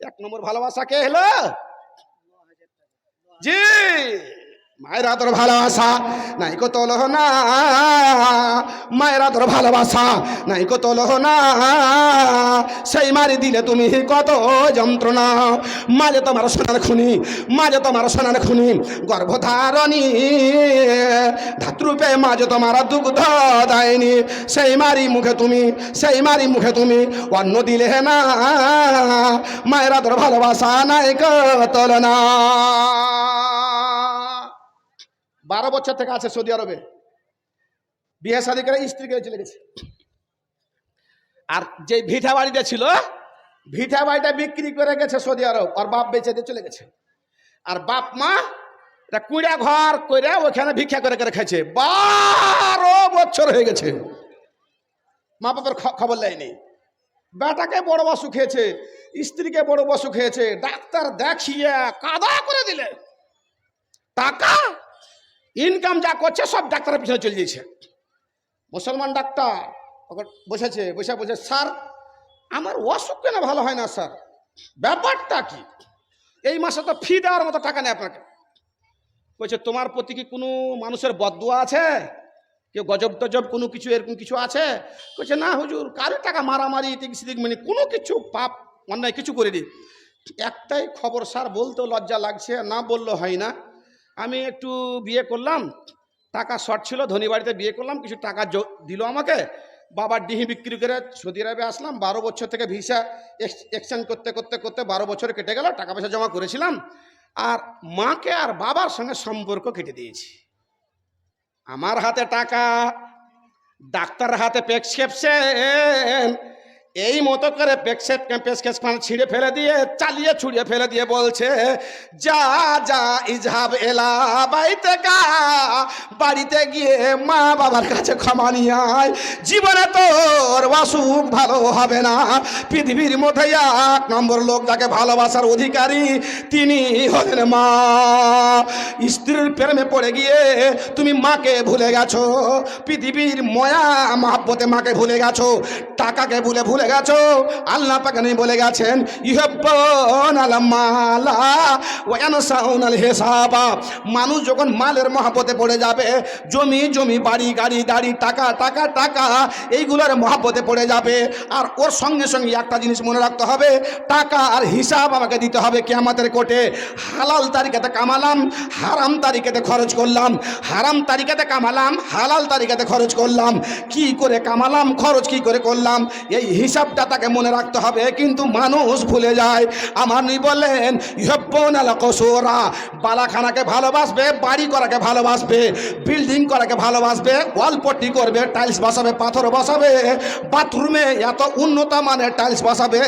এক নম্বর ভালোবাসা কে হলো? জি, মায়েরা তোর ভালোবাসা, নাই কত না। মায়েরা তোর ভালোবাসা, নাই কত না। সেই মারি দিলে তুমি কত যন্ত্রণা। মাঝে তোমার সোনার খুনি মাঝে তোমার সোনার খুনি, গর্ভধারণী। ধাত্রুপে মাঝে তোমার দুগ্ধ দেয়নি। সেই মারি মুখে তুমি, সেই মারি মুখে তুমি অন্য দিলে না। মায়েরা তোর ভালোবাসা নাই কত না। বারো বছর থেকে আছে সৌদি আরবে। বিয়ে শাদি করে স্ত্রী করে চলে গেছে। আর যে ভিঠা বাড়িটা ছিল ভিঠা বাড়িটা বিক্রি করে গেছে সৌদি আরব। আর বাপ বেঁচে দিয়ে চলে গেছে। আর বাপ মা এটা কুড়া ঘর করে ওখানে ভিক্ষা করে করে খেয়েছে বারো বছর হয়ে গেছে। মা বাবার খ- খবর নেয়নি বেটাকে বড় বসু খেয়েছে স্ত্রীকে বড় বসু খেয়েছে ডাক্তার দেখিয়ে কাদা করে দিলে। টাকা ইনকাম যা করছে সব ডাক্তারের পিছনে চলে যাচ্ছে মুসলমান ডাক্তার বসেছে, বসে বলছে স্যার, আমার অসুখ কেন ভালো হয় না, স্যার? ব্যাপারটা কি? এই মাসে তো ফি দেওয়ার মতো টাকা নেই আপনাকে। বলছে, তোমার প্রতি কি কোনো মানুষের বদুয়া আছে? কেউ গজব টজব কোনো কিছু, এরকম কিছু আছে? বলছে, না হুজুর, কারও টাকা মারামারি, এদিক সিদিক মানে কোনো কিছু, পাপ, অন্যায় কিছু করে করিনি। একটাই খবর স্যার বলতেও লজ্জা লাগছে, না বললে হয় না। আমি একটু বিয়ে করলাম, টাকা শর্ট ছিল, ধনী বাড়িতে বিয়ে করলাম, কিছু টাকা দিল আমাকে। বাবার ডিহি বিক্রি করে সৌদি আরবে আসলাম, বারো বছর থেকে ভিসা এক্সচেঞ্জ করতে করতে করতে বারো বছর কেটে গেল, টাকা পয়সা জমা করেছিলাম। আর মাকে আর বাবার সঙ্গে সম্পর্ক কেটে দিয়েছি। আমার হাতে টাকা ডাক্তার হাতে প্রেসক্রিপশন এই মতো করে প্রেসক্রিপশন ছিঁড়ে ফেলে দিয়ে, চালিয়ে ছুড়িয়ে ফেলে দিয়ে বলছে, যা যা, ইজহাব এলা, বাড়িতে গা, বাড়িতে গিয়ে মা বাবার কাছে ক্ষমা নিয়ে আয়। জীবনে তোর অসুখ ভালো হবে না। পৃথিবীর মধ্যে এক নম্বর লোক যাকে ভালোবাসার অধিকারী, তিনি হলেন মা। স্ত্রীর প্রেমে পড়ে গিয়ে তুমি মাকে ভুলে গেছো। পৃথিবীর ময়া মহাব্বতে মাকে ভুলে গেছো। টাকাকে ভুলে ভুলে গেছো? আল্লাহ পাকে নেই বলে গেছেন হিসাবা। মানুষ যখন মালের মহাব্বতে পড়ে যাবে, জমি জমি, বাড়ি, গাড়ি, দাড়ি, টাকা টাকা টাকা, এইগুলোর মহাব্বতে পড়ে যাবে। আর ওর সঙ্গে সঙ্গে একটা জিনিস মনে রাখতে হবে, টাকা আর হিসাব আমাকে দিতে হবে কে আমাদের কোর্টে। হালাল তারিখেতে কামালাম, হারাম তারিখেতে খরচ করলাম, হারাম তারিখেতে কামালাম, হালাল তারিখেতে খরচ করলাম। কি করে কামালাম, খরচ কি করে করলাম? এই হিসাবটা তাকে মনে রাখতে হবে, কিন্তু মানুষ ভুলে যায়। আমার নি বললেন ইহব্বন আলা কসোরা, বালাখানাকে ভালোবাসবে, বাড়ি করাকে ভালোবাসবে, বিল্ডিং করাকে ভালোবাসবে, ওয়ালপট্টি করবে, টাইলস বসাবে, পাথর বসাবে, বাথরুমে এত উন্নত মানের টাইলস বসাবে,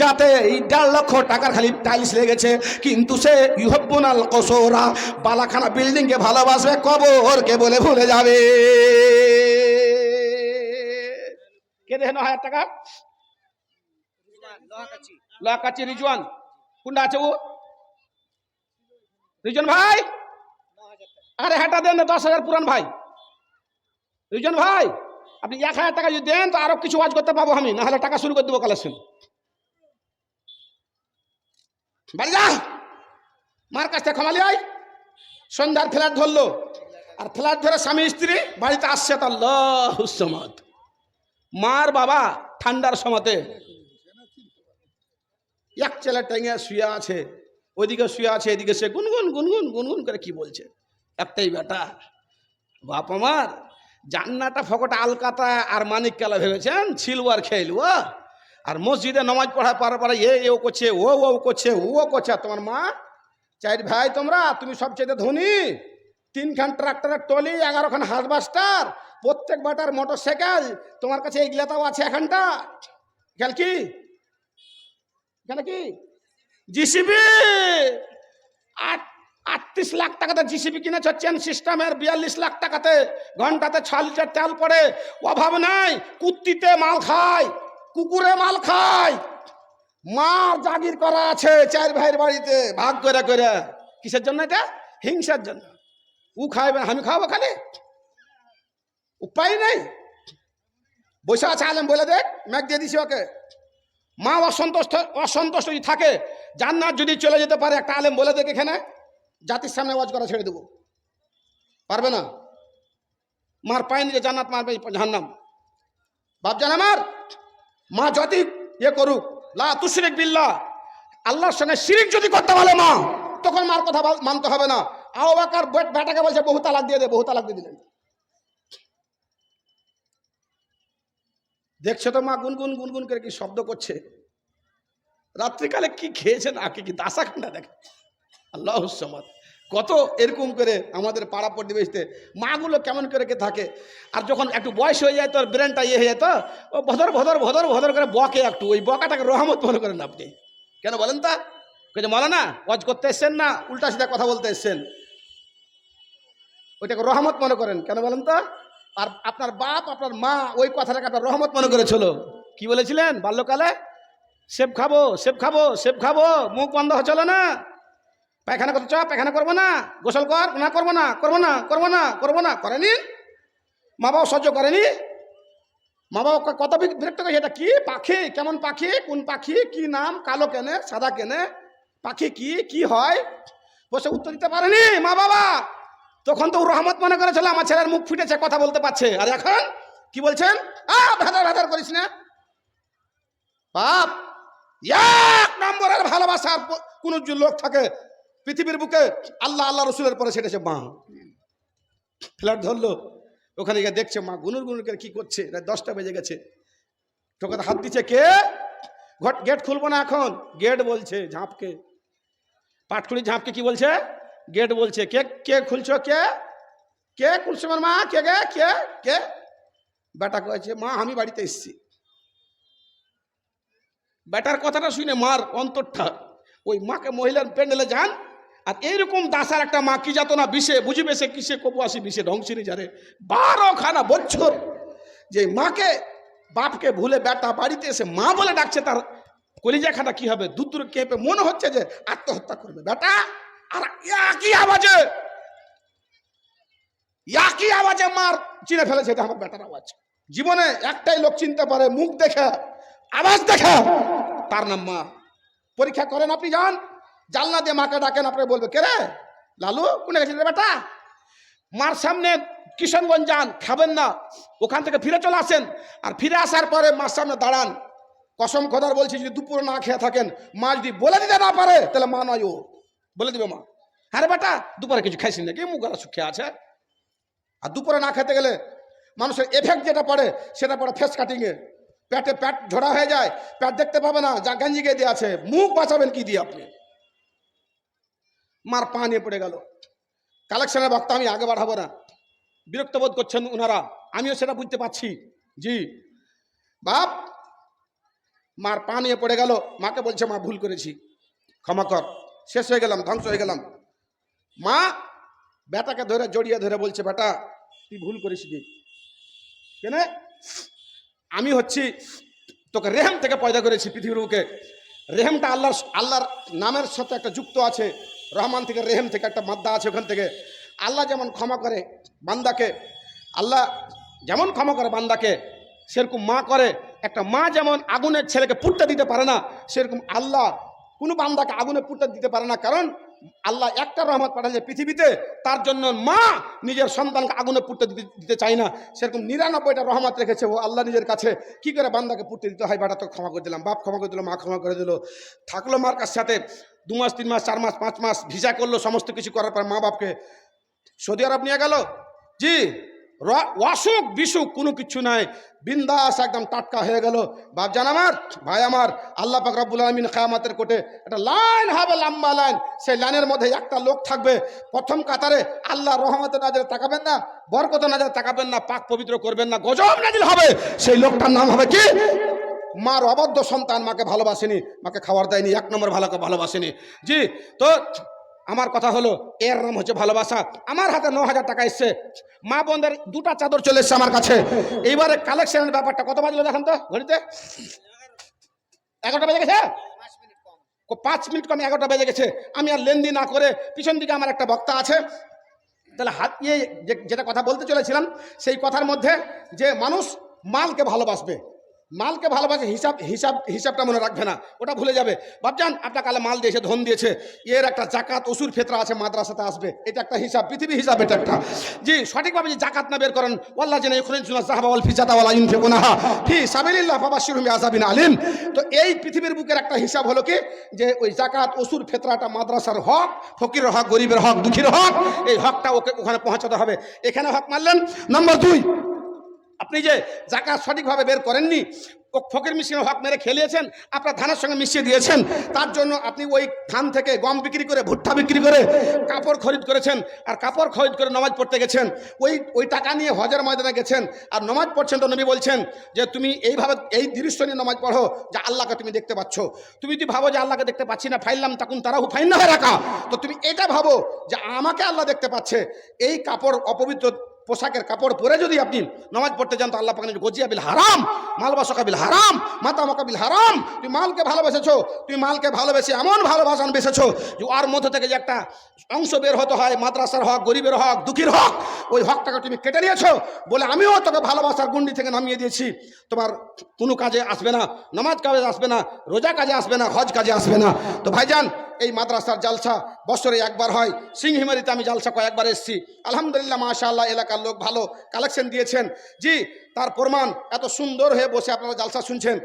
যাতে এই দেড় লক্ষ টাকার খালি টাইলস লেগেছে। কিন্তু সে ইহব্বন আল কসোরা, বালাখানা বিল্ডিংকে ভালোবাসবে, কবরকে বলে ভুলে যাবে। কে দেখেন হাজার টাকা? লাকাচি রিজওয়ান। কোনটা আছে ও? রিজন ভাই! আরে হাটা দেন না, দশ হাজার পুরান ভাই। রিজন ভাই, আপনি এক হাজার টাকা যদি দেন, তো আরও কিছু ওয়াজ করতে পাবো আমি, নাহলে টাকা শুরু করে দেবো কালেকশন বাড়ি যা! মার কাছ থেকে ক্ষমালি আয় সন্ধ্যার ফ্ল্যাট ধরলো। আর ফ্ল্যাট ধরে স্বামী, স্ত্রী বাড়িতে আসছে লহসমাত মার বাবা ঠান্ডার সময়তে এক ছেলে টেঙে শুয়ে আছে, ওইদিকে শুয়ে আছে, এদিকে সে গুনগুন গুনগুন গুনগুন করে কি বলছে? একটাই বেটা বাপ আমার, জান্নাটা ফকটা আলকাতা আর মানিক কালা ভেবেছেন? ছিলওয়ার খেলু আর মসজিদে নমাজ পড়া পারা পারা এ ও করছে, ও ও করছে ও করছে তোমার মা? চার ভাই তোমরা, তুমি সবচেয়ে ধনী, তিনখান ট্রাক্টরের টলি এগারোখান হারবাস্টার প্রত্যেক বাটার মোটর সাইকেল তোমার কাছে এইগুলাটাও আছে এখানটা। খেয়াল কি? এখানে কি? জিসিবি! আট আটত্রিশ লাখ টাকাতে জিসিবি কিনেছ চেন সিস্টেমের বিয়াল্লিশ লাখ টাকাতে। ঘন্টাতে ছ লিটার তেল পড়ে অভাব নাই কুত্তিতে মাল খায় কুকুরে মাল খায়। মার জাগির করা আছে চার ভাইয়ের বাড়িতে ভাগ করে করে। কিসের জন্য এটা? হিংসার জন্য। ও খাইবে আমি খাব খালি? উপায় নেই। বসে আছে আলেম বলে দেখ ম্যাক দিয়ে দিছি ওকে। মা অসন্তুষ্ট অসন্তুষ্ট যদি থাকে, জান্নাত যদি চলে যেতে পারে, একটা আলেম বলে দেখ এখানে, জাতির সামনে ওয়াজ করা ছেড়ে দেবো। পারবে না? মার পায়ে নিয়ে জান্নাত মারবে জাহান্নাম। বাপজান আমার, মা যতই ইয়ে করুক, লা তুশরিক বিল্লাহ, আল্লাহর সঙ্গে শিরিক যদি করতে বলে মা, তখন মার কথা মানতে হবে না। আও বাকার বেটাকে বলছে, বহু তালাক দিয়ে দে, বহু তালাক দিয়ে দিলেন। দেখছ তো মা গুনগুন গুনগুন করে কি শব্দ করছে? রাত্রিকালে কি খেয়েছে না কি দাসা খান্ডা দেখে? আল্লাহ কত এরকম করে আমাদের পাড়া প্রতিবেশীতে মাগুলো কেমন করে কে থাকে? আর যখন একটু বয়স হয়ে যায় তোর ব্রেনটা ইয়ে হয়ে যায় তো, ও ভদর ভদর ভদর ভদর করে বকে একটু, ওই বকাটাকে রহমত মনে করেন আপনি। কেন বলেন তা? কে বলে না, ওয়াজ করতে এসছেন না, উল্টা সিধা কথা বলতে এসছেন। ওইটাকে রহমত মনে করেন, কেন বলেন তো? আর আপনার বাপ, আপনার মা ওই কথাটাকে আপনার রহমত মনে করেছিল কি বলেছিলেন বাল্যকালে? সেব খাব সেব খাব সেব খাব, মুখ বন্ধ হচ্ছিল না। পায়খানা করতে চ পায়খানা করব না। গোসল কর, না করব না করব না করব না করব না। করেনি? মা বাবা সহ্য করেনি। মা বাবা কত বিরক্ত করে, এটা কি পাখি? কেমন পাখি? কোন পাখি? কি নাম? কালো কেনে? সাদা কেনে? পাখি কি? কি হয়? বসে উত্তর দিতে পারেনি মা বাবা। তখন তো রহমত মনে করেছিল, আমার ছেলের মুখ ফুটেছে, কথা বলতে পারছে। আর এখন কি বলছেন? ভেদার ভেদার করিস না। বাপ, এক নম্বরের ভালোবাসার কোন লোক থাকে, পৃথিবীর বুকে আল্লাহ আল্লাহ রসুলের পরে সেটা মা। ফ্ল্যাট ধরলো, ওখানে গিয়ে দেখছে, মা গুনুর গুনুর কি করছে? রাত দশটা বেজে গেছে। ঠোকাতে হাত দিচ্ছে, কে? ঘট গেট খুলবো না এখন? গেট বলছে, ঝাঁপকে। পাটকুড়ি ঝাঁপকে কি বলছে? গেট বলছে, কে কে খুলছো, কে? কে খুলছো আমার মা? কে গে? কে? কে? বেটা কয়েছে, মা, আমি বাড়িতে এসেছি। বেটার কথাটা শুনে মার অন্তরটা, ওই মাকে মহিলার প্যান্ডেলে যান, আর এইরকম দাসার একটা মা কি যাত না, বিষে, বুঝিবে সে কিসে কপুয়াশি বিষে, ধ্বংসিনী যারে। বারো খানা বছর যে মাকে, বাপকে ভুলে বেটা বাড়িতে এসে মা বলে ডাকছে, তার কলিজা খাটা কি হবে? দূর দূর কেঁপে মনে হচ্ছে যে আত্মহত্যা করবে। বেটা আর একই আওয়াজে একই আওয়াজে মার চিনে ফেলেছে এটা আমার বেটার আওয়াজ। জীবনে একটাই লোক চিনতে পারে, মুখ দেখে, আওয়াজ দেখে, তার নাম মা। পরীক্ষা করেন আপনি, যান। জানলা দিয়ে মাকে ডাকেন আপনি বলবে, কে রে? লালু, কোনে গেছিস বেটা? মার সামনে কিশনগঞ্জ যান, খাবেন না। ওখান থেকে ফিরে চলে আসেন। আর ফিরে আসার পরে মার সামনে দাঁড়ান। কসম খোদার বলছি, যদি দুপুরে না খেয়ে থাকেন, মা যদি বলে দিতে না পারে, তাহলে মা নয় ও। বলে দিবে মা। হ্যাঁ রে বেটা, দুপুরে কিছু খাইছি নাকি? মুখ গলা শুকিয়ে আছে। আর দুপুরে না খেতে গেলে মানুষের এফেক্ট যেটা পড়ে, সেটা পড়ে ফেস কাটিংয়ে পেটে প্যাট ঝোড়া হয়ে যায় প্যাট দেখতে পাবে না, যা গাঞ্জি গিয়ে দিয়ে আছে। মুখ বাঁচাবেন কি দিয়ে আপনি? মার পা নিয়ে পড়ে গেল। কালেকশনের বক্তা আমি আগে বাড়াবো না। বিরক্ত বোধ করছেন ওনারা আমিও সেটা বুঝতে পারছি। জি। বাপ, মার পা নিয়ে পড়ে গেল। মাকে বলছে, মা, ভুল করেছি। ক্ষমা কর। শেষ হয়ে গেলাম, ধ্বংস হয়ে গেলাম। মা, বেটাকে ধরে, জড়িয়ে ধরে বলছে, বেটা, তুই ভুল করিস নি কেন? আমি হচ্ছি, তোকে রেহেম থেকে পয়দা করেছি পৃথিবীর বুকে। রেহেমটা আল্লাহর আল্লাহর নামের সাথে একটা যুক্ত আছে। রহমান থেকে রেহেম থেকে একটা মাদ্দা আছে ওখান থেকে। আল্লাহ যেমন ক্ষমা করে বান্দাকে, আল্লাহ যেমন ক্ষমা করে বান্দাকে, সেরকম মা করে। একটা মা যেমন আগুনের ছেলেকে পুটতে দিতে পারে না, সেরকম আল্লাহ কোনো বান্দাকে আগুনে পুটতে দিতে পারে না। কারণ আল্লাহ একটা রহমত পাঠাচ্ছে পৃথিবীতে, তার জন্য মা নিজের সন্তানকে আগুনে পুড়তে দিতে চায় না। সেরকম নিরানব্বইটা রহমত রেখেছে ও আল্লাহ নিজের কাছে। কি করে বান্দাকে পুড়তে দিতে হয়? বাটা তো ক্ষমা করে দিলাম, বাপ ক্ষমা করে দিল, মা ক্ষমা করে দিল। থাকল মার কাছ সাথে দু মাস, তিন মাস, চার মাস, পাঁচ মাস, ভিসা করল, সমস্ত কিছু করার পর মা বাপকে সৌদি আরব নিয়ে গেল? জি। অসুখ বিসুখ কোনো কিছু নাই। বিন্দাস একদম টাটকা হয়ে গেল। বাপজান আমার, ভাই আমার, আল্লাহ পাক রব্বুল আলমিন খায়ামাতের কোটে একটা লাইন হবে, লম্বা লাইন। সেই লাইনের মধ্যে একটা লোক থাকবে। প্রথম কাতারে আল্লাহ রহমতের নাজরে তাকাবেন না, বরকত নাজরে তাকাবেন না, পাক পবিত্র করবেন না, গজব নাজিল হবে। সেই লোকটার নাম হবে কি? মার অবদ্ধ সন্তান, মাকে ভালোবাসেনি, মাকে খাবার দেয়নি, এক নম্বর ভালোকে ভালোবাসেনি। জি, তো আমার কথা হলো, এর নাম হচ্ছে ভালোবাসা। আমার হাতে ন হাজার টাকা এসছে। মা বোনদের দুটা চাদর চলে এসছে আমার কাছে। এইবারে কালেকশনের ব্যাপারটা কত বাজলো দেখেন তো, ঘড়িতে? এগারোটা বেজে গেছে? পাঁচ মিনিট কমে এগারোটা বেজে গেছে। আমি আর লেনদেন না করে পিছন দিকে আমার একটা বক্তা আছে। তাহলে হাত নিয়ে যে, যেটা কথা বলতে চলেছিলাম, সেই কথার মধ্যে যে মানুষ মালকে ভালোবাসবে মালকে ভালোবাসে, হিসাব হিসাব, হিসাবটা মনে রাখবে না, ওটা ভুলে যাবে। বাবজান আপনার কালে মাল দিয়েছে ধন দিয়েছে, এর একটা জাকাত, ওসুর ফেতরা আছে, মাদ্রাসাতে আসবে, এটা একটা হিসাব, পৃথিবী হিসাব এটা একটা। জি, সঠিকভাবে যে জাকাত না বের করেন ওয়াল্লাহ জেনে এখানে সাহাবাওয়াল ফিজাতাওয়ালা ইনফিকুনাহা ফি সাবিলিল্লাহ ফাবাশশিরহুম বিআযাবিন আলিম। তো এই পৃথিবীর বুকের একটা হিসাব হলো কি? যে ওই জাকাত, ওসুর ফেতরাটা মাদ্রাসার হক, ফকির হক, গরিবের হক, দুঃখীর হক, এই হকটা ওকে ওখানে পৌঁছাতে হবে। এখানে হক মারলেন। নম্বর দুই আপনি যে জাকাত সঠিকভাবে বের করেননি ফকির মিশিয়ে হক মেরে খেলিয়েছেন, আপনার ধানের সঙ্গে মিশিয়ে দিয়েছেন, তার জন্য আপনি ওই ধান থেকে গম বিক্রি করে, ভুট্টা বিক্রি করে কাপড় খরিদ করেছেন, আর কাপড় খরিদ করে নমাজ পড়তে গেছেন, ওই ওই টাকা নিয়ে হজের ময়দানে গেছেন, আর নমাজ পড়ছেন তো নবী বলছেন যে তুমি এইভাবে, এই দৃশ্য নিয়ে নমাজ পড়ো যে আল্লাহকে তুমি দেখতে পাচ্ছ। তুমি যদি ভাবো যে আল্লাহকে দেখতে পাচ্ছি না ফাইলাম তখন তারাও ফাইন না হয়ে রাখা তো তুমি এটা ভাবো যে আমাকে আল্লাহ দেখতে পাচ্ছে। এই কাপড় অপবিত্র পোশাকের কাপড় পরে যদি আপনি নামাজ পড়তে যান, তো আল্লাহ পাকেন গজিয়া বিল হারাম, মালবাসকা বিল হারাম মাতা মকা বিল হারাম। তুমি মালকে ভালোবেসেছো, তুমি মালকে ভালোবেসে এমন ভালোবাসান বেসেছো যে ওর মধ্যে থেকে যে একটা অংশ বের হতে হয়, মাদ্রাসার হক, গরিবের হক, দুঃখীর হক ওই হকটাকে তুমি কেটে নিয়েছো বলে আমিও তোকে ভালোবাসার গুন্ডি থেকে নামিয়ে দিয়েছি। তোমার কোনো কাজে আসবে না, নামাজ কাজে আসবে না, রোজা কাজে আসবে না, হজ কাজে আসবে না। তো ভাইজান, এই মাদ্রাসার জালসা বছরে একবার হয়, সিংহিমারিতে আমি জালসা কয়েকবার এসেছি। আলহামদুলিল্লাহ, মাশাআল্লাহ, এলাকার লোক ভালো কালেকশন দিয়েছেন। জি, তার প্রমাণ এত সুন্দর হয়ে বসে আপনারা জালসা শুনছেন।